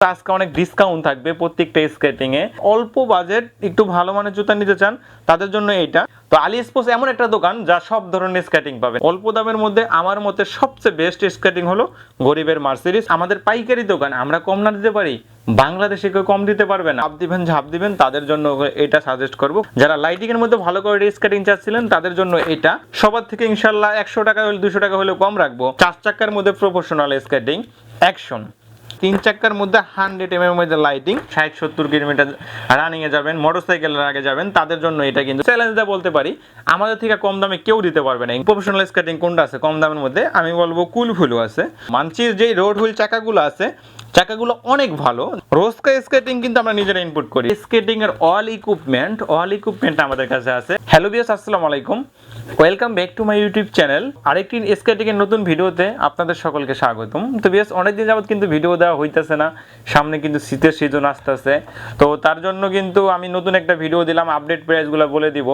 আজকে অনেক ডিসকাউন্ট থাকবে প্রত্যেকটা স্কেটিং এ। অল্প বাজেট একটু ভালো মানের জুতা নিতে চান, তাদের জন্য এটা তো আলি স্পোর্টস এমন একটা দোকান যা সব ধরনের স্কেটিং পাবে। অল্প দামের মধ্যে আমার মতে সবচেয়ে বেস্ট স্কেটিং হলো গরিবের মার্সিডিস আমাদের পাইকারি দোকান, আমরা কম না দিতে পারি, বাংলাদেশে কেউ কম দিতে পারবে না। আপ দিবেন, ঝাপ দিবেন, তাদের জন্য এটা সাজেস্ট করব। যারা লাইটিং এর মধ্যে ভালো করে স্কেটিং চাচ্ছিলেন, তাদের জন্য এটা। সবার থেকে ইনশাল্লাহ একশো টাকা হলে, দুশো টাকা হলেও কম রাখব। চার চাকার মধ্যে প্রফেশনাল স্কেটিং অ্যাকশন তিন চাকার মধ্যে হান্ড্রেড এম এর মধ্যে লাইটিং ষাট, সত্তর কিলোমিটার রানিং এ যাবেন মোটর মোটরসাইকেলের আগে যাবেন, তাদের জন্য এটা কিন্তু চ্যালেঞ্জ দেওয়া বলতে পারি। আমাদের থেকে কম দামে কেউ দিতে পারবে না। প্রফেশনাল স্কেটিং কোনটা আছে? কম দামের মধ্যে আমি বলব কুল ফুলু আছে। মানচির যে রোড হুইল চাকাগুলো আছে, চাকাগুলো অনেক ভালো। রোজকা স্কেটিং কিন্তু আমরা নিজেরা ইনপুট করি। স্কেটিং এর অল ইকুইপমেন্ট অল ইকুইপমেন্ট আমাদের কাছে আছে। হ্যালো বিয়াস আসসালামু আলাইকুম। Welcome back to my YouTube channel আরেকটি স্কেটিং এর নতুন ভিডিওতে আপনাদের সকলকে স্বাগতম। তো বেশ অনেকদিন যাবত কিন্তু ভিডিও দেওয়া হইতেছে না। সামনে কিন্তু শীতের সিজন আসতেছে। তো তার জন্য কিন্তু আমি নতুন একটা ভিডিও দিলাম আপডেট প্রাইসগুলো বলে দিব।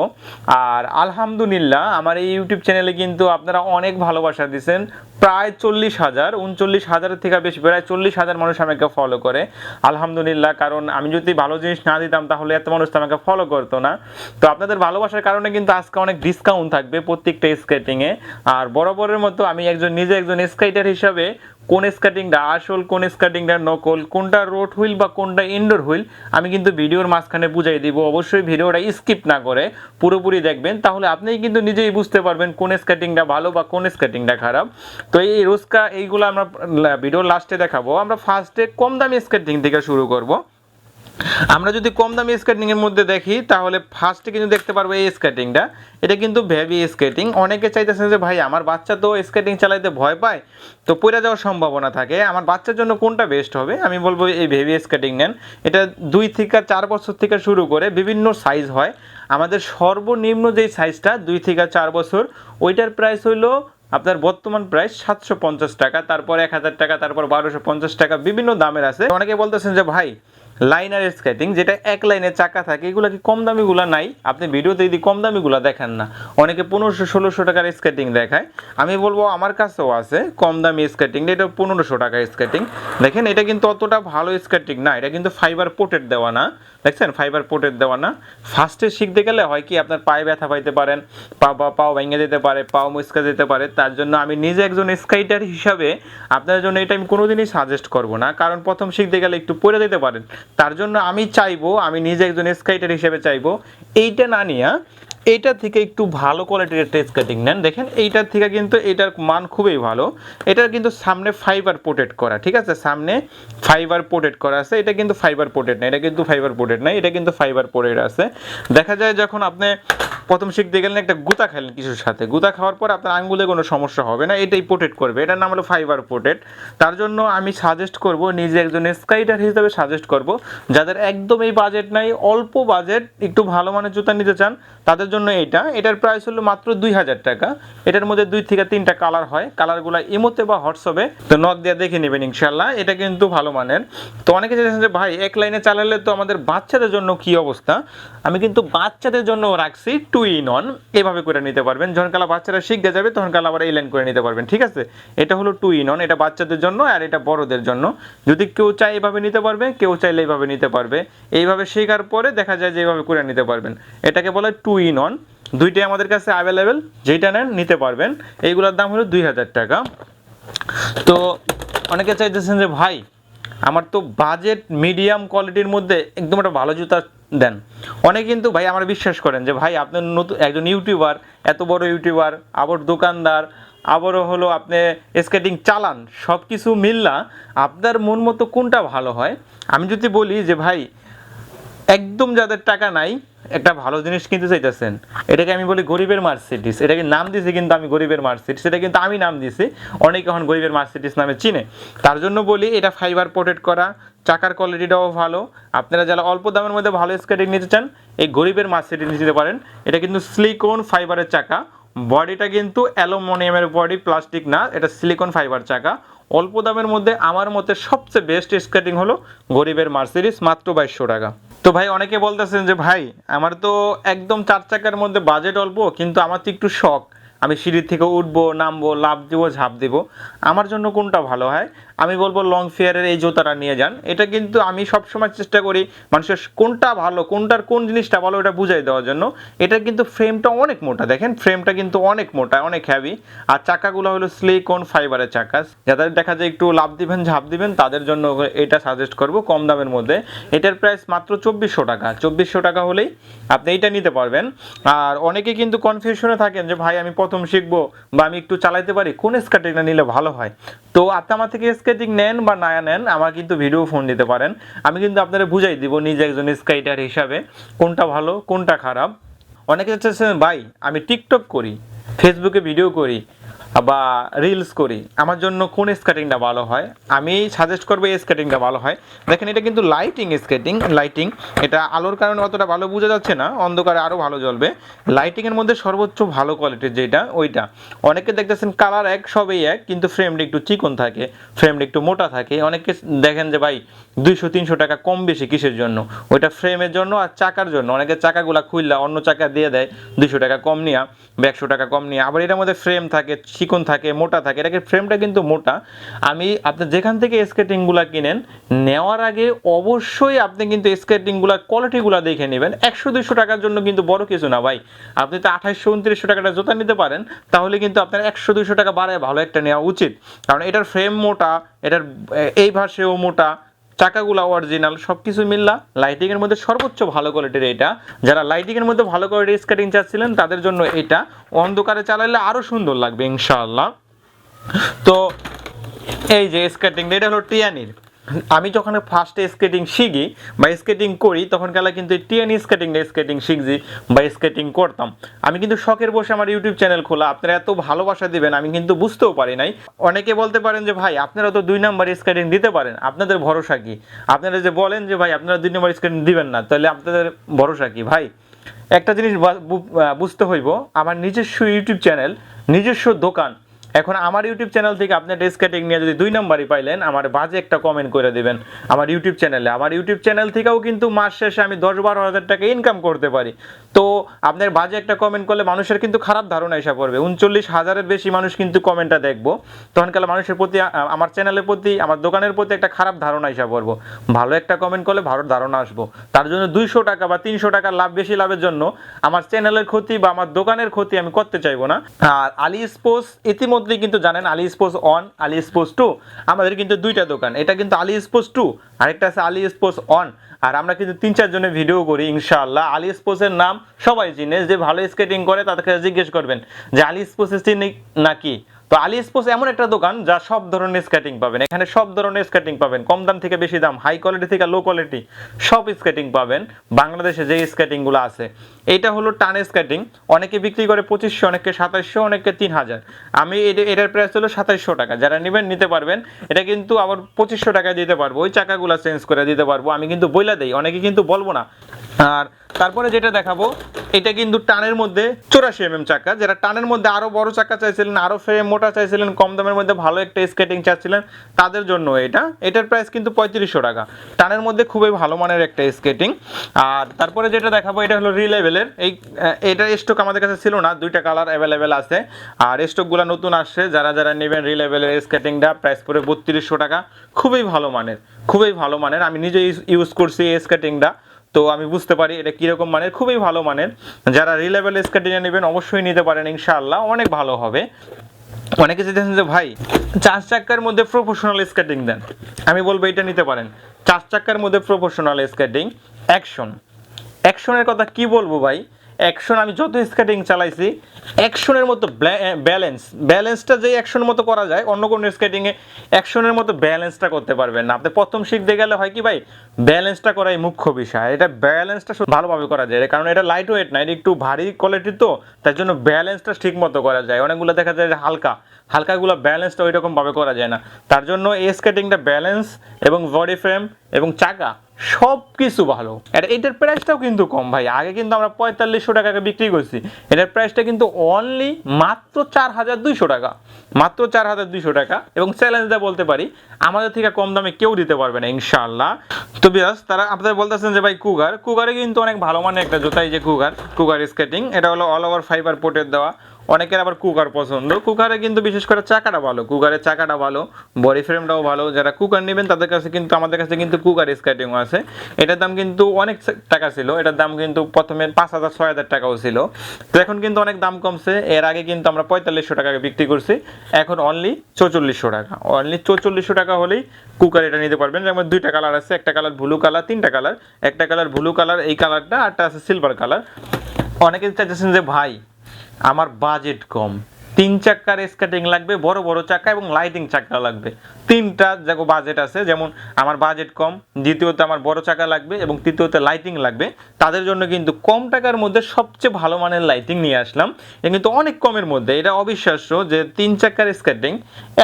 আর আলহামদুলিল্লাহ, আমার এই ইউটিউব চ্যানেলে কিন্তু আপনারা অনেক ভালোবাসা দিচ্ছেন প্রায় চল্লিশ হাজার, উনচল্লিশ হাজারের থেকে বেশি, প্রায় চল্লিশ হাজার মানুষ আমাকে ফলো করে। আলহামদুলিল্লাহ, কারণ আমি যদি ভালো জিনিস না দিতাম, তাহলে এত মানুষ তো আমাকে ফলো করতো না। তো আপনাদের ভালোবাসার কারণে কিন্তু আজকে অনেক ডিসকাউন্ট থাকবে প্রত্যেকটা স্কেটিংয়ে আর বরাবরের মতো আমি একজন, নিজে একজন স্কেটার হিসাবে কোন স্কেটিংটা আসল, কোন স্কাটিংটা নকল, কোনটা রোড হুইল বা কোনটা ইনডোর হুইল আমি কিন্তু ভিডিওর মাঝখানে বুঝাই দিব। অবশ্যই ভিডিওটা স্কিপ না করে পুরোপুরি দেখবেন, তাহলে আপনিই কিন্তু নিজেই বুঝতে পারবেন কোন স্কেটিংটা ভালো বা কোন স্কেটিংটা খারাপ। তো এই রোজকা এইগুলো আমরা, ভিডিওর লাস্টে দেখাবো। আমরা ফার্স্টে কম দামি স্কেটিং থেকে শুরু করব। আমরা যদি কম দামি স্কেটিং এর মধ্যে দেখি, তাহলে ফার্স্টে কিন্তু দেখতে পারব এই স্কেটিংটা এটা কিন্তু ভেভি স্কেটিং অনেকে চাইতেছেন যে, ভাই, আমার বাচ্চা তো স্কেটিং চালাইতে ভয় পায়, তো পড়ে যাওয়ার সম্ভাবনা থাকে। আমার বাচ্চার জন্য কোনটা বেস্ট হবে? আমি বলব, এই ভেভি স্কেটিং নেন। এটা দুই থেকে চার বছর থেকে শুরু করে বিভিন্ন সাইজ হয়। আমাদের সর্বনিম্ন যেই সাইজটা দুই থেকে চার বছর, ওইটার প্রাইস হইল আপনার বর্তমান প্রাইস সাতশো পঞ্চাশ টাকা, তারপর এক হাজার টাকা, তারপর বারোশো পঞ্চাশ টাকা, বিভিন্ন দামের আছে। অনেকে বলতেছেন যে, ভাই লাইনার স্কেটিং যেটা এক লাইনে চাকা থাকে, এগুলো কি কম দামিগুলো? নাই। আপনি ভিডিওতে যদি কম দামিগুলো দেখেন না, অনেকে পনেরোশো, ষোলোশো টাকার স্কেটিং দেখায়। আমি বলব, আমার কাছেও আছে কম দামি স্কেটিং এটা পনেরোশো টাকার স্কেটিং দেখেন, এটা কিন্তু অতটা ভালো স্কেটিং না, এটা কিন্তু ফাইবার পোটেড দেওয়া না। দেখছেন? ফাইবার পোর্টের দেওয়া না। ফার্স্টে শিখতে গেলে হয় কি, আপনার পায়ে ব্যথা পাইতে পারেন, পা বা পাও ভেঙে যেতে পারে, পাও মুস্কা যেতে পারে, তার জন্য আমি নিজে একজন স্কাইটার হিসাবে আপনার জন্য এটা আমি কোনোদিনই সাজেস্ট করব না। কারণ প্রথম শিখতে গেলে একটু পড়ে যেতে পারেন। তার জন্য আমি চাইব, আমি নিজে একজন স্কাইটার হিসেবে চাইব। এইটা না নিয়ে এইটা থেকে একটু ভালো কোয়ালিটির টেস্ট কাটিং নেন। দেখেন এইটার থেকে কিন্তু এটার মান খুবই ভালো। এটার কিন্তু সামনে ফাইবার পোটেড করা, ঠিক আছে? সামনে ফাইবার পোটেড করা আছে। এটা কিন্তু ফাইবার পোটেড না, এটা কিন্তু ফাইবার পোটেড না, এটা কিন্তু ফাইবার পোটেড আছে। দেখা যায় যখন আপনি প্রথম শিখতে গেলেন একটা গুতা খেলেন কিছুর সাথে। গুতা খাওয়ার পর আপনার আঙ্গুলে কোনো সমস্যা হবে না, এটাই পোটেট করবে। এটার নাম হলো ফাইবার পোটেট তার জন্য আমি সাজেস্ট করব, নিজে একজন স্কাইটার হিসেবে সাজেস্ট করব, যাদের একদম এই বাজেট নাই, অল্প বাজেট একটু ভালো মানের জুতা নিতে চান, তাদের জন্য এটা। এটার প্রাইস হলো মাত্র দুই হাজার টাকা। এটার মধ্যে দুই থেকে তিনটা কালার হয়। কালারগুলো ইমোতে বা হোয়াটসঅ্যাপে তো নক দিয়ে দেখে নেবেন ইনশাল্লাহ এটা কিন্তু ভালো মানের। তো অনেকে চাইছেন যে, ভাই, এক লাইনে চালালে তো আমাদের বাচ্চাদের জন্য কি অবস্থা? আমি কিন্তু বাচ্চাদের জন্য রাখছি টু ইন অন এভাবে করে নিতে পারবেন। যখন কালা বাচ্চারা শিখতে যাবে, তখন কালা আবার এই করে নিতে পারবেন, ঠিক আছে? এটা হলো টু ইন অন এটা বাচ্চাদের জন্য আর এটা বড়দের জন্য। যদি কেউ চায় এভাবে নিতে পারবে, কেউ চাইলে এইভাবে নিতে পারবে। এইভাবে শেখার পরে দেখা যায় যে এইভাবে করে নিতে পারবেন। এটাকে বলে টু ইন অন দুইটাই আমাদের কাছে অ্যাভেলেবেল যেটা নেন নিতে পারবেন। এইগুলোর দাম হলো দুই হাজার টাকা। তো অনেকে চাইতেছেন যে, ভাই, আমার তো বাজেট মিডিয়াম কোয়ালিটির মধ্যে একদম একটা ভালো জুতা দেন। অনেকে কিন্তু ভাই আমার বিশ্বাস করেন যে ভাই আপনি নতুন একজন ইউটিউবার, এত বড় ইউটিউবার, আবার দোকানদার, আবারও হলো আপনি স্কেটিং চালান সব কিছু মিললা আপনার মন মতো কোনটা ভালো হয়? আমি যদি বলি যে ভাই, একদম যাদের টাকা নাই, একটা ভালো জিনিস কিনতে চাইতেছেন, এটাকে আমি বলি গরিবের মার্সিডিস এটাকে নাম দিছি কিন্তু আমি গরিবের মার্সিডিস এটা কিন্তু আমি নাম দিছি। অনেকে এখন গরিবের মার্সিডিস নামে চিনে। তার জন্য বলি এটা ফাইবার পোটেড করা চাকার কোয়ালিটিটাও ভালো। আপনারা যারা অল্প দামের মধ্যে ভালো স্কেটিং নিতে চান, এই গরিবের মার্সিডিস নিতে পারেন। এটা কিন্তু সিলিকন ফাইবারের চাকা। বডিটা কিন্তু অ্যালুমিনিয়ামের বডি প্লাস্টিক না, এটা সিলিকন ফাইবার চাকা। অল্প দামের মধ্যে আমার মতে সবচেয়ে বেস্ট স্কেটিং হলো গরিবের মার্সিডিস মাত্র বাইশশো টাকা। তো ভাই, অনেকে বলতেছেন যে, ভাই, আমার তো একদম চার চাকার মধ্যে বাজেট অল্প, কিন্তু আমার তো একটু শখ। আমি সিঁড়ির থেকে উঠবো, নামবো লাভ দিব, ঝাঁপ দিব। আমার জন্য কোনটা ভালো হয়? আমি বলব লং ফেয়ারের এই জুতাটা নিয়ে যান। এটা কিন্তু আমি সবসময় চেষ্টা করি মানুষের কোনটা ভালো, কোনটার কোন জিনিসটা ভালো এটা বুঝাই দেওয়ার জন্য। এটা কিন্তু ফ্রেমটা অনেক মোটা। দেখেন ফ্রেমটা কিন্তু অনেক মোটা, অনেক হ্যাভি আর চাকাগুলো হলো স্লিকন ফাইবারের চাকা। যাদের দেখা যায় একটু লাভ দিবেন, ঝাঁপ দিবেন, তাদের জন্য এটা সাজেস্ট করব কম দামের মধ্যে। এটার প্রাইস মাত্র চব্বিশশো টাকা। চব্বিশশো টাকা হলেই আপনি এইটা নিতে পারবেন। আর অনেকে কিন্তু কনফিউশনে থাকেন যে, ভাই, আমি প্রথম শিখব বা আমি একটু চালাইতে পারি? কোন স্কেটিংটা নিলে ভালো হয়? তো আমার থেকে স্কেটিং নেন বা না নেন, আমার কিন্তু ভিডিও ফোন দিতে পারেন। আমি কিন্তু আপনারা বুঝাই দিব নিজে একজন স্কেটার হিসাবে কোনটা ভালো, কোনটা খারাপ। অনেকে চাচ্ছেন ভাই, আমি টিকটক করি, ফেসবুকে ভিডিও করি। বা রিলস করি। আমার জন্য কোন স্কেটিংটা ভালো হয়? আমি সাজেস্ট করব এই স্কেটিংটা ভালো হয়। দেখেন, এটা কিন্তু লাইটিং স্কেটিং লাইটিং এটা আলোর কারণে অতটা ভালো বোঝা যাচ্ছে না, অন্ধকারে আরও ভালো জ্বলবে। লাইটিংয়ের মধ্যে সর্বোচ্চ ভালো কোয়ালিটির যেটা, ওইটা। অনেকে দেখতেছেন কালার এক, সবই এক, কিন্তু ফ্রেমটা একটু চিকন থাকে ফ্রেমটা একটু মোটা থাকে। অনেকে দেখেন যে, ভাই, দুইশো, তিনশো টাকা কম বেশি কিসের জন্য? ওইটা ফ্রেমের জন্য আর চাকার জন্য। অনেকে চাকাগুলা খুললা অন্য চাকা দিয়ে দেয়, দুইশো টাকা কম নিয়া, বা একশো টাকা কম নিয়ে। আবার এটার মধ্যে ফ্রেম থাকে চিকন থাকে, মোটা থাকে, এটাকে ফ্রেমটা কিন্তু মোটা। আমি আপনি যেখান থেকে স্কেটিংগুলো কিনেন, নেওয়ার আগে অবশ্যই আপনি কিন্তু স্কেটিংগুলোর কোয়ালিটিগুলো দেখে নেবেন। একশো দুশো টাকার জন্য কিন্তু বড় কিছু না ভাই। আপনি তো আঠাশশো উনত্রিশশো টাকাটা জোতা নিতে পারেন, তাহলে কিন্তু আপনার একশো দুশো টাকা বাড়ায় ভালো একটা নেওয়া উচিত। কারণ এটার ফ্রেম মোটা, এটার এই ভাষেও মোটা চাকাগুলো অরিজিনাল সব কিছু মিললা লাইটিংয়ের মধ্যে সর্বোচ্চ ভালো কোয়ালিটির এটা যারা লাইটিংয়ের মধ্যে ভালো কোয়ালিটির স্কেটিং চাচ্ছিলেন, তাদের জন্য এটা অন্ধকারে চালালে আরও সুন্দর লাগবে, ইনশাআল্লাহ। তো, এই যে স্কেটিং এটা হলো টিয়ানির আমি যখন ফার্স্টে স্কেটিং শিখি বা স্কেটিং করি, তখন গেলে কিন্তু টিএনই স্কেটিং স্কেটিং শিখছি বা স্কেটিং করতাম। আমি কিন্তু শখের বসে আমার ইউটিউব চ্যানেল খোলা, আপনারা এত ভালোবাসা দিবেন, আমি কিন্তু বুঝতেও পারি নাই। অনেকে বলতে পারেন যে, ভাই, আপনারা তো দুই নাম্বার স্কেটিং দিতে পারেন, আপনাদের ভরসা কি? আপনারা যে বলেন যে, ভাই, আপনারা দুই নাম্বার স্কেটিং দিবেন না, তাহলে আপনাদের ভরসা কি? ভাই, একটা জিনিস বুঝতে হইব, আমার নিজস্ব ইউটিউব চ্যানেল নিজস্ব দোকান এখন আমার ইউটিউব চ্যানেল থেকে আপনি ড্রেস কাটিং নিয়ে যদি দুই নম্বরই পাইলেন, আমার বাজে একটা কমেন্ট করে দেবেন আমার ইউটিউব চ্যানেলে আমার ইউটিউব চ্যানেল থেকেও কিন্তু মাস শেষে আমি দশ বারো হাজার টাকা ইনকাম করতে পারি। তো আপনার বাজে একটা কমেন্ট করলে মানুষের কিন্তু খারাপ ধারণা এসে পড়বে। উনচল্লিশ হাজারের বেশি মানুষ কিন্তু কমেন্টটা দেখব। তখন কালে মানুষের প্রতি আমার চ্যানেলের প্রতি, আমার দোকানের প্রতি একটা খারাপ ধারণা এসে পড়ব। ভালো একটা কমেন্ট করলে ভালো ধারণা আসব। তার জন্য দুইশো টাকা বা তিনশো টাকার লাভ, বেশি লাভের জন্য আমার চ্যানেলের ক্ষতি বা আমার দোকানের ক্ষতি আমি করতে চাইব না। আর আলি স্পোর্টস ইতিমধ্যেই কিন্তু জানেন, Ali sports on Ali sports to আমাদের কিন্তু দুইটা দোকান। এটা কিন্তু আলি স্পোর্টস টু আরেকটা আছে আলি স্পোর্টস অন আর আমরা কিন্তু তিন চারজনের ভিডিও করি, ইনশাআল্লাহ। আলি স্পোর্টসের নাম সবাই চিনে, যে ভালো স্কেটিং করে তাদেরকে জিজ্ঞেস করবেন যে আলি চিনি নাকি? তো আলি স্পোর্টস এমন একটা দোকান যা সব ধরনের স্কেটিং পাবেন। এখানে সব ধরনের স্কেটিং পাবেন। কম দাম থেকে বেশি দাম হাই কোয়ালিটি থেকে লো কোয়ালিটি সব স্কেটিং পাবেন। বাংলাদেশে যে স্কেটিংগুলো আছে এটা হলো টান স্কেটিং অনেকে বিক্রি করে পঁচিশশো, অনেকে সাতাশশো, অনেকে তিন হাজার। আমি এটা- এটার প্রাইস হলো সাতাশশো টাকা। যারা নেবেন, নিতে পারবেন। এটা কিন্তু আবার পঁচিশশো টাকায় দিতে পারব। ওই চাকাগুলো চেঞ্জ করে দিতে পারব। আমি কিন্তু বইলা দেই, অনেকে কিন্তু বলব না। আর তারপরে যেটা দেখাবো, এটা কিন্তু টানের মধ্যে চৌরাশি এম চাকা, যেটা টানের মধ্যে আরও বড় চাকা চাইছিলেন, আরও ফ্রেম মোটা চাইছিলেন, কম দামের মধ্যে ভালো একটা স্কেটিং চাচ্ছিলেন, তাদের জন্য এটা। এটার প্রাইস কিন্তু পঁয়ত্রিশশো টাকা। টানের মধ্যে খুবই ভালো মানের একটা স্কেটিং আর তারপরে যেটা দেখাবো, এটা হলো রিলেভেলের এই এটা স্টক আমাদের কাছে ছিল না, দুইটা কালার অ্যাভেলেবেল আছে। আর স্টকগুলো নতুন আসছে, যারা যারা নেবেন রিলেভেলের স্কেটিংটা প্রাইস পড়ে বত্রিশশো টাকা। খুবই ভালো মানের, খুবই ভালো মানের। আমি নিজে ইউজ করছি এই স্কেটিংটা তো আমি বুঝতে পারি এটা কীরকম মানের, খুবই ভালো মানের। যারা রিলেবেল স্কেটিংয়ে নেবেন, অবশ্যই নিতে পারেন, ইনশাআল্লাহ। অনেক ভালো হবে। অনেকে চেয়েছেন যে, ভাই, চার চাক্কার মধ্যে প্রফেশনাল স্কেটিং দেন। আমি বলব, এটা নিতে পারেন। চার চাক্কার মধ্যে প্রফেশনাল স্কেটিং অ্যাকশন অ্যাকশনের কথা কি বলব, ভাই? অ্যাকশন আমি যত স্কেটিং চালাইছি অ্যাকশনের মতো ব্যালেন্স ব্যালেন্সটা যে অ্যাকশনের মতো করা যায়, অন্য কোনো স্কেটিংয়ে অ্যাকশনের মতো ব্যালেন্সটা করতে পারবেন না। আপনি প্রথম শিখতে গেলে হয় কি ভাই ব্যালেন্সটা করাই মুখ্য বিষয়। এটা ব্যালেন্সটা ভালোভাবে করা যায়। কারণ এটা লাইট ওয়েট না, এটা একটু ভারী কোয়ালিটির তো, তার জন্য ব্যালেন্সটা ঠিক মতো করা যায়। অনেকগুলো দেখা যায় হালকা, হালকাগুলো ব্যালেন্সটা ওই রকম ভাবে করা যায় না। তার জন্য এই স্কেটিংটা ব্যালেন্স এবং বডি ফ্রেম এবং চাকা সব কিছু ভালো। আর এটার প্রাইসটাও কিন্তু কম ভাই। আগে কিন্তু আমরা পঁয়তাল্লিশশো টাকাকে বিক্রি করছি। এটার প্রাইসটা কিন্তু অনলি মাত্র চার হাজার দুইশো টাকা। মাত্র চার হাজার দুইশো টাকা। এবং চ্যালেঞ্জ দেওয়া বলতে পারি, আমাদের থেকে কম দামে কেউ দিতে পারবে না ইনশাল্লাহ তো বিয়াস তারা আপনাদের বলতেছেন যে ভাই কুগার কুগারে কিন্তু অনেক ভালো মানের একটা জুতা, এই যে কুগার কুগার স্কেটিং এটা হলো অল ওভার ফাইবার পোর্টের দেওয়া। অনেকের আবার কুকার পছন্দ। কুকারে কিন্তু বিশেষ করে চাকাটা ভালো। কুকারের চাকাটা ভালো বডি ফ্রেমটাও ভালো। যারা কুকার নেবেন, তাদের কাছে কিন্তু, আমাদের কাছে কিন্তু কুকার স্কেটিং আছে। এটার দাম কিন্তু অনেক টাকা ছিল। এটার দাম কিন্তু প্রথমে পাঁচ হাজার, ছয় হাজার টাকাও ছিল। তো এখন কিন্তু অনেক দাম কমছে। এর আগে কিন্তু আমরা পঁয়তাল্লিশশো টাকা বিক্রি করছি। এখন অনলি চৌচল্লিশশো টাকা। অনলি চৌচল্লিশশো টাকা হলেই কুকার এটা নিতে পারবেন। যেমন দুইটা কালার আছে। একটা কালার ব্লু কালার তিনটা কালার একটা কালার ব্লু কালার এই কালারটা আরটা আছে সিলভার কালার অনেকে চাইতেছেন যে, ভাই আমার বাজেট কম। তিন চাকার স্কেটিং লাগবে বড় বড় চাকা এবং লাইটিং চাকা লাগবে। তিনটা দেখো বাজেট আছে। যেমন আমার বাজেট কম, দ্বিতীয়ত আমার বড় চাকা লাগবে এবং তৃতীয়তে লাইটিং লাগবে। তাদের জন্য কিন্তু কম টাকার মধ্যে সবচেয়ে ভালো মানের লাইটিং নিয়ে আসলাম। এটা কিন্তু অনেক কমের মধ্যে। এটা অবিশ্বাস্য যে তিন চাকার স্কেটিং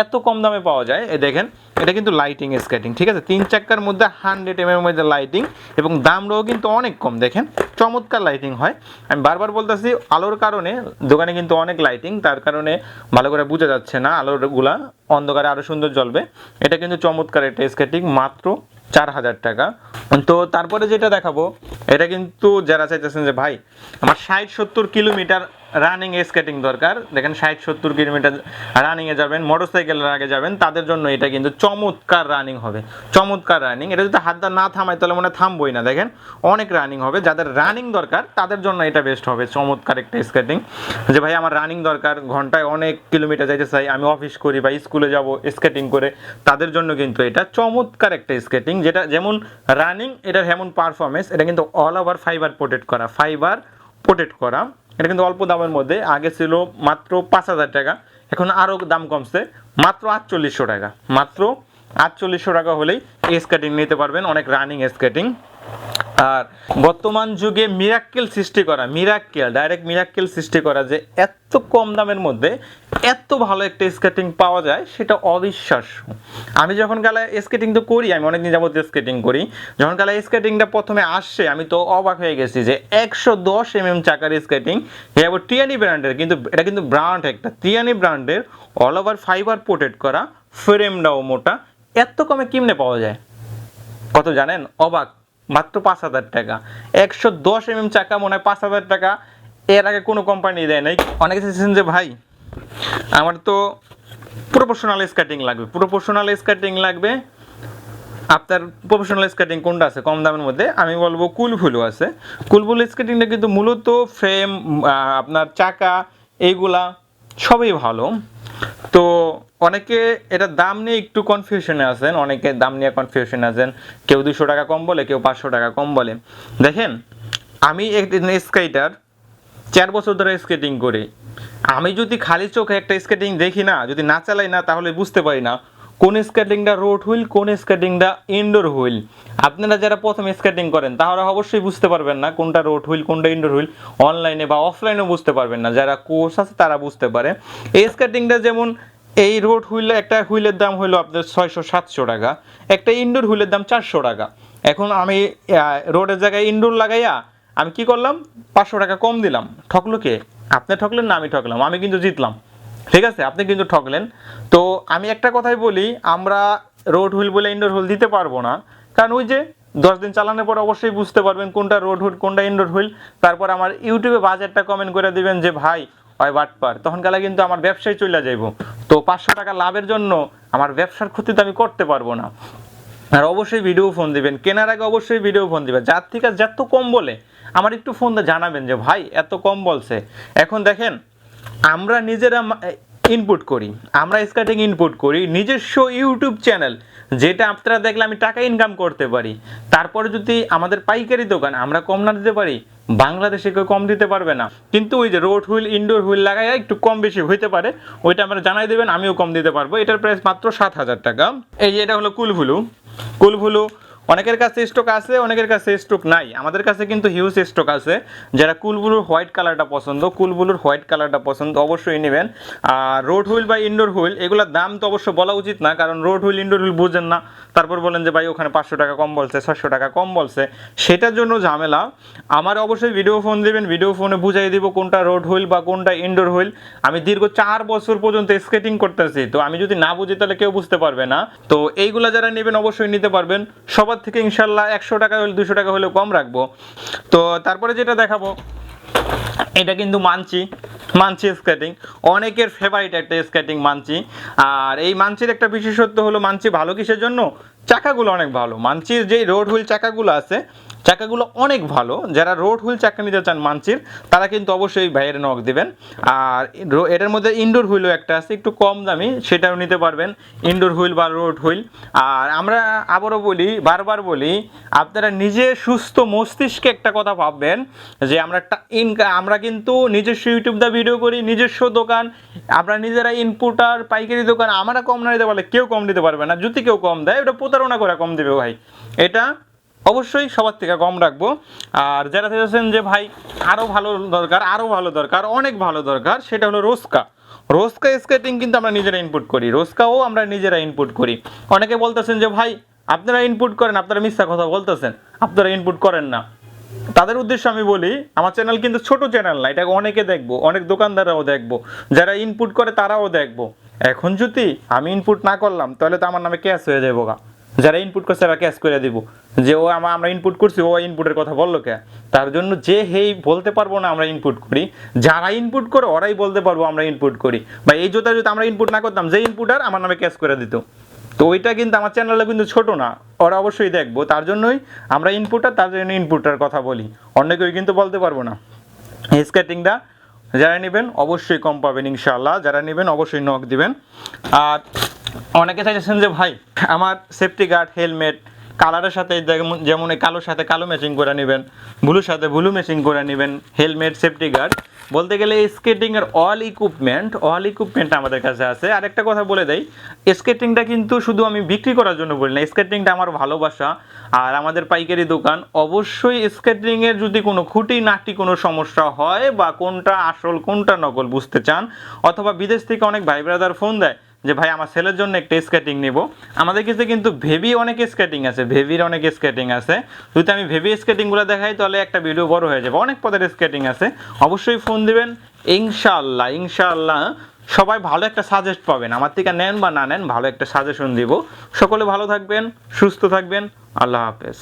এত কম দামে পাওয়া যায়। এ দেখেন, এটা কিন্তু লাইটিং স্কেটিং ঠিক আছে? তিন চাকার মধ্যে হান্ড্রেড এম এর মধ্যে লাইটিং এবং দামটাও কিন্তু অনেক কম। দেখেন, চমৎকার লাইটিং হয়। আমি বারবার বলতেছি, আলোর কারণে দোকানে কিন্তু অনেক লাইটিং তার কারণে ভালো করে বোঝা যাচ্ছে না আলোরগুলা। অন্ধকারে আরও সুন্দর জ্বলবে। এটা কিন্তু চমৎকার একটা স্কেটিং মাত্র চার হাজার টাকা। তো তারপরে যেটা দেখাবো, এটা কিন্তু যারা চাইতেছেন যে, ভাই, আমার ষাট সত্তর কিলোমিটার রানিং স্কেটিং দরকার। দেখেন ষাট, সত্তর কিলোমিটার রানিং এ যাবেন মোটরসাইকেলের আগে যাবেন, তাদের জন্য এটা কিন্তু চমৎকার রানিং হবে। চমৎকার রানিং এটা যদি হাতটা না থামায় তাহলে মনে থামবই না। দেখেন, অনেক রানিং হবে। যাদের রানিং দরকার, তাদের জন্য এটা বেস্ট হবে। চমৎকার একটা স্কেটিং যে ভাই, আমার রানিং দরকার, ঘন্টায় অনেক কিলোমিটার যাইতে চাই, আমি অফিস করি বা স্কুলে যাব স্কেটিং করে, তাদের জন্য কিন্তু এটা চমৎকার একটা স্কেটিং যেটা যেমন রানিং এটার যেমন পারফরমেন্স এটা কিন্তু অল ওভার ফাইবার প্রোটেক্ট করা ফাইবার প্রোটেক্ট করা। এটা কিন্তু অল্প দামের মধ্যে, আগে ছিল মাত্র পাঁচ হাজার টাকা, এখন আরও দাম কমছে, মাত্র আটচল্লিশশো টাকা। মাত্র আটচল্লিশশো টাকা হলেই স্কেটিং নিতে পারবেন, অনেক রানিং স্কেটিং আর বর্তমান যুগে মিরাক্কেল সৃষ্টি করা মিরাক্কেল ডাইরেক্ট মিরাক্কেল সৃষ্টি করা যে এত কম দামের মধ্যে এত ভালো একটা স্কেটিং পাওয়া যায় সেটা অবিশ্বাস্য। আমি যখন গালা স্কেটিং তো করি, আমি অনেকদিন যাবত স্কেটিং করি, যখন গালা স্কেটিংটা প্রথমে আসছে, আমি তো অবাক হয়ে গেছি যে একশো দশ এম এম চাকার স্কেটিং এ আবার টিয়ানি ব্র্যান্ডের কিন্তু এটা কিন্তু ব্র্যান্ড একটা টিয়ানি ব্র্যান্ডের অল ওভার ফাইবার প্রোটেক্ট করা ফ্রেমটাও মোটা, এত কমে কিমনে পাওয়া যায়? কত জানেন? অবাক। মাত্র পাঁচ হাজার টাকা। একশো দশ এম এম চাকা মনে হয় পাঁচ হাজার টাকা। এর আগে কোনো কোম্পানি দেয় নাই। অনেকে চাইছেন যে, ভাই, আমার তো প্রফেশনাল স্কার্টিং লাগবে। প্রফেশনাল স্কার্টিং লাগবে। আপনার প্রফেশনাল স্কেটিং কোনটা আছে? কম দামের মধ্যে। আমি বলব, কুলফুলু আছে। কুলফুল স্কেটিংটা কিন্তু মূলত ফ্রেম আপনার চাকা এইগুলা সবই ভালো। তো অনেকে এটার দাম নিয়ে একটু কনফিউশনে আছেন, অনেকে দাম নিয়ে কনফিউশনে আছেন। কেউ দুশো টাকা কম বলে, কেউ পাঁচশো টাকা কম বলে। দেখেন, আমি একদিন স্কেটার চার বছর ধরে স্কেটিং করি। আমি যদি খালি চোখে একটা স্কেটিং দেখি না, যদি না চালাই না, তাহলে বুঝতে পারি না কোন স্কেটিংটা রোড হুইল কোন স্কেটিংটা ইনডোর হুইল আপনারা যারা প্রথম স্কেটিং করেন, তাহলে অবশ্যই বুঝতে পারবেন না কোনটা রোড হুইল কোনটা ইনডোর হুইল অনলাইনে বা অফলাইনেও বুঝতে পারবেন না। যারা কোর্স আছে, তারা বুঝতে পারে। এই স্কেটিংটা যেমন এই রোড হুইল একটা হুইলের দাম হলো আপনার ছয়শো, সাতশো টাকা। একটা ইনডোর হুইলের দাম চারশো টাকা। এখন আমি রোডের জায়গায় ইনডোর লাগাইয়া আমি কি করলাম? পাঁচশো টাকা কম দিলাম। ঠকলো কে? আপনি ঠকলেন না, আমি ঠকলাম। আমি কিন্তু জিতলাম। ঠিক আছে? আপনি কিন্তু ঠকলেন। তো আমি একটা কথাই বলি, আমরা রোড হুইল বলে ইনডোর হুইল দিতে পারব না। কারণ ওই যে দশ দিন চালানোর পর অবশ্যই বুঝতে পারবেন কোনটা রোড হুইল, কোনটা ইনডোর হুইল। তারপর আমার ইউটিউবে বাজারটা কমেন্ট করে দিবেন যে, ভাই হয় বাটপার। তখন গেলে কিন্তু আমার ব্যবসায় চলে যাইব। তো পাঁচশো টাকা লাভের জন্য আমার ব্যবসার ক্ষতি তো আমি করতে পারব না। আর অবশ্যই ভিডিও ফোন দিবেন। কেনার আগে অবশ্যই ভিডিও ফোন দিবেন। যার থেকে যত কম বলে, আমার একটু ফোন জানাবেন যে, ভাই, এত কম বলছে। এখন দেখেন, আমরা নিজেরা ইনপুট করি। আমরা স্কার্টিং ইনপুট করি। নিজস্ব ইউটিউব চ্যানেল যেটা আপনারা দেখলে আমি টাকা ইনকাম করতে পারি। তারপরে যদি আমাদের পাইকারি দোকান, আমরা কম না দিতে পারি, বাংলাদেশে কেউ কম দিতে পারবে না। কিন্তু ওই যে রোড হুইল ইনডোর হুইল লাগাই একটু কম বেশি হইতে পারে, ওইটা আমরা জানাই দেবেন, আমিও কম দিতে পারব। এটার প্রাইস মাত্র সাত হাজার টাকা। এই যে এটা হলো কুলভুলু কুলভুলু অনেকের কাছে স্টক আছে, অনেকের কাছে স্টক নাই। আমাদের কাছে কিন্তু হিউজ স্টক আছে। যারা কুলবুলুর হোয়াইট কালারটা পছন্দ কুলবুলুর হোয়াইট কালারটা পছন্দ, অবশ্যই নেবেন। আর রোড হুইল বা ইনডোর হুইল এগুলোর দাম তো অবশ্য বলা উচিত না, কারণ রোড হুইল ইনডোর হুইল বুঝেন না। তারপর বলেন যে, ভাই, ওখানে পাঁচশো টাকা কম বলছে ছশো টাকা কম বলছে। সেটার জন্য ঝামেলা। আমার অবশ্যই ভিডিও ফোন দেবেন ভিডিও ফোনে বুঝাই দিব কোনটা রোড হুইল বা কোনটা ইনডোর হুইল আমি দীর্ঘ চার বছর পর্যন্ত স্কেটিং করতেছি, তো আমি যদি না বুঝি, তাহলে কেউ বুঝতে পারবে না। তো এইগুলা যারা নেবেন, অবশ্যই নিতে পারবেন। সবার থেকে ইনশাল্লাহ একশো টাকা হলে দুশো টাকা হলেও কম রাখব। তো তারপরে যেটা দেখাবো, এটা কিন্তু মানছি মানচি স্কেটিং অনেকের ফেভারিট একটা স্কেটিং মানচি আর এই মানচির একটা বিশেষত্ব হলো মানচি ভালো কিসের জন্য? চাকাগুলো অনেক ভালো। মানচির যে রোড হুইল চাকাগুলো আছে চাকাগুলো অনেক ভালো। যারা রোড হুইল চাকা নিতে চান মানচির তারা কিন্তু অবশ্যই ভাইয়ের নখ দিবেন। আর এটার মধ্যে ইনডোর হুইলও একটা আছে, একটু কম দামি, সেটাও নিতে পারবেন ইনডোর হুইল বা রোড হুইল। আর আমরা আবারও বলি, বারবার বলি, আপনারা নিজে সুস্থ মস্তিষ্কে একটা কথা ভাববেন, যে আমরা ইনকা আমরা কিন্তু নিজস্ব ইউটিউব দা ভিডিও করি, নিজস্ব দোকান, আমরা নিজেরা ইনপুটার পাইকারি দোকান, আমরা কম না দিতে পারলে কেউ কম নিতে পারবে না। যদি কেউ কম দেয়, ওটা প্রতারণা করে কম দেবে ভাই। এটা অবশ্যই সবার থেকে কম রাখব। আর যারা চাইছেন যে ভাই আরও ভালো দরকার আরও ভালো দরকার, অনেক ভালো দরকার, সেটা হলো রোস্কা। রোস্কা স্কেটিং কিন্তু আমরা নিজেরা ইনপুট করি, রোস্কাও আমরা নিজেরা ইনপুট করি। অনেকে বলতেছেন যে ভাই, আপনারা ইনপুট করেন, আপনারা মিথ্যা কথা বলতেছেন, আপনারা ইনপুট করেন না। তাদের উদ্দেশ্যে আমি বলি, আমার চ্যানেল কিন্তু ছোট চ্যানেল না এটা অনেকে দেখব, অনেক দোকানদাররাও দেখব, যারা ইনপুট করে তারাও দেখব। এখন যদি আমি ইনপুট না করলাম, তাহলে তো আমার নামে ক্যাশ হয়ে যাব গা। যারা ইনপুট করছে তারা ক্যাশ করে দিব। যে ও আমা- আমরা ইনপুট করছি, ও ইনপুটের কথা বলল কে? তার জন্য যে হেই বলতে পারব না আমরা ইনপুট করি, যারা ইনপুট করে ওরাই বলতে পারব আমরা ইনপুট করি। বা এই জোতা যদি আমরা ইনপুট না করতাম, যে ইনপুটার আমার নামে ক্যাশ করে দিত। তো ওইটা কিন্তু আমার চ্যানেলে কিন্তু ছোট না, ওরা অবশ্যই দেখব। তার জন্যই আমরা ইনপুটার তার জন্য ইনপুটার কথা বলি। অন্য কেউ কিন্তু বলতে পারব না। স্কেটিংটা যারা নেবেন, অবশ্যই কম পাবেন ইনশাআল্লাহ। যারা নেবেন, অবশ্যই নখ দিবেন। আর অনেকে চাইছেন যে ভাই, আমার সেফটি গার্ড হেলমেট কালারের সাথে যেমন- এই কালোর সাথে কালো ম্যাচিং করে নেবেন ব্লুর সাথে ব্লু ম্যাচিং করে নেবেন হেলমেট সেফটি গার্ড বলতে গেলে স্কেটিং এর অল ইকুইপমেন্ট অল ইকুইপমেন্ট আমাদের কাছে আছে। আর একটা কথা বলে দেই স্কেটিংটা কিন্তু শুধু আমি বিক্রি করার জন্য বলি না স্কেটিংটা আমার ভালোবাসা। আর আমাদের পাইকারি দোকান, অবশ্যই স্কেটিং এর যদি কোনো খুঁটি নাটি কোনো সমস্যা হয় বা কোনটা আসল, কোনটা নকল বুঝতে চান, অথবা বিদেশ থেকে অনেক ভাই ব্রাদার ফোন দেয় যে ভাই, আমার ছেলের জন্য একটা স্কেটিং নিব। আমাদের কাছে কিন্তু ভেবি অনেক স্কেটিং আছে ভেবির অনেক স্কেটিং আছে। যদি আমি ভেবি স্কেটিংগুলো দেখাই, তাহলে একটা ভিডিও বড় হয়ে যাবে। অনেক পদের স্কেটিং আছে। অবশ্যই ফোন দিবেন। ইনশাআল্লাহ ইনশাআল্লাহ সবাই ভালো একটা সাজেস্ট পাবেন। আমার থেকে নেন বা না নেন, ভালো একটা সাজেশন দিব। সকলে ভালো থাকবেন, সুস্থ থাকবেন। আল্লাহ হাফেজ।